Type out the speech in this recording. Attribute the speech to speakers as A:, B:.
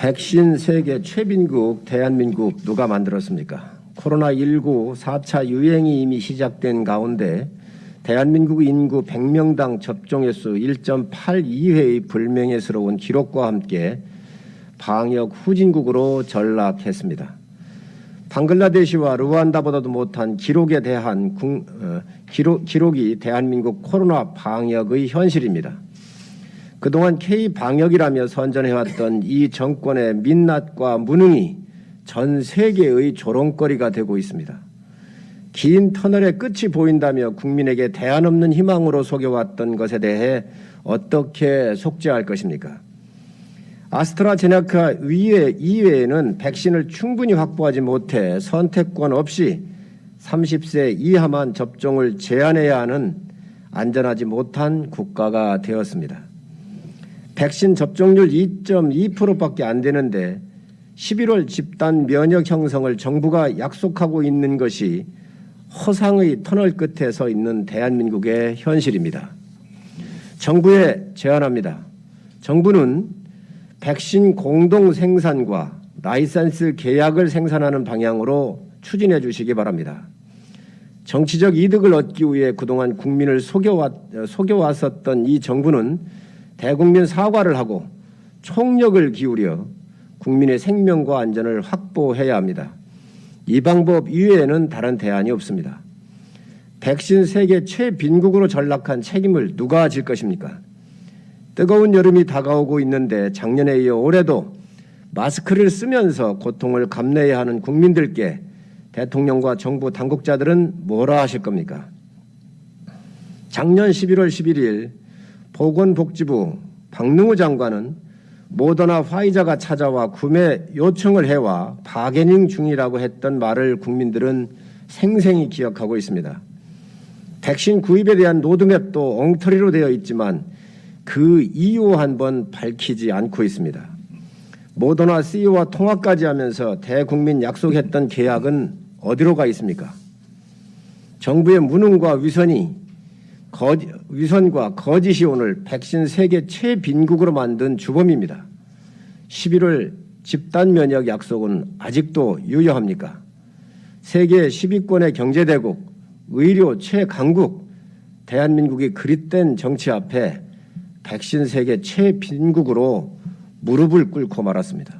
A: 백신 세계 최빈국 대한민국 누가 만들었습니까? 코로나19 4차 유행이 이미 시작된 가운데 대한민국 인구 100명당 접종 횟수 1.82회의 불명예스러운 기록과 함께 방역 후진국으로 전락했습니다. 방글라데시와 루안다보다도 못한 기록에 대한 국- 어, 기록, 기록이 대한민국 코로나 방역의 현실입니다. 그동안 K 방역이라며 선전해왔던 이 정권의 민낯과 무능이 전 세계의 조롱거리가 되고 있습니다. 긴 터널의 끝이 보인다며 국민에게 대안 없는 희망으로 속여왔던 것에 대해 어떻게 속죄할 것입니까? 아스트라제네카 이외, 이외에는 백신을 충분히 확보하지 못해 선택권 없이 30세 이하만 접종을 제한해야 하는 안전하지 못한 국가가 되었습니다. 백신 접종률 2.2%밖에 안 되는데 11월 집단 면역 형성을 정부가 약속하고 있는 것이 허상의 터널 끝에 서 있는 대한민국의 현실입니다. 정부에 제안합니다. 정부는 백신 공동 생산과 라이센스 계약을 생산하는 방향으로 추진해 주시기 바랍니다. 정치적 이득을 얻기 위해 그동안 국민을 속여왔, 속여왔었던 이 정부는 대국민 사과를 하고 총력을 기울여 국민의 생명과 안전을 확보해야 합니다. 이 방법 이외에는 다른 대안이 없습니다. 백신 세계 최빈국으로 전락한 책임을 누가 질 것입니까? 뜨거운 여름이 다가오고 있는데 작년에 이어 올해도 마스크를 쓰면서 고통을 감내해야 하는 국민들께 대통령과 정부 당국자들은 뭐라 하실 겁니까? 작년 11월 11일 보건복지부 박능우 장관은 모더나 화이자가 찾아와 구매 요청을 해와 바게닝 중이라고 했던 말을 국민들은 생생히 기억하고 있습니다. 백신 구입에 대한 로드맵도 엉터리로 되어 있지만 그 이유 한 번 밝히지 않고 있습니다. 모더나 CEO와 통화까지 하면서 대국민 약속했던 계약은 어디로 가 있습니까? 정부의 무능과 위선이 거짓, 위선과 거짓이 오늘 백신 세계 최빈국으로 만든 주범입니다. 11월 집단 면역 약속은 아직도 유효합니까? 세계 10위권의 경제대국, 의료 최강국, 대한민국이 그릿된 정치 앞에 백신 세계 최빈국으로 무릎을 꿇고 말았습니다.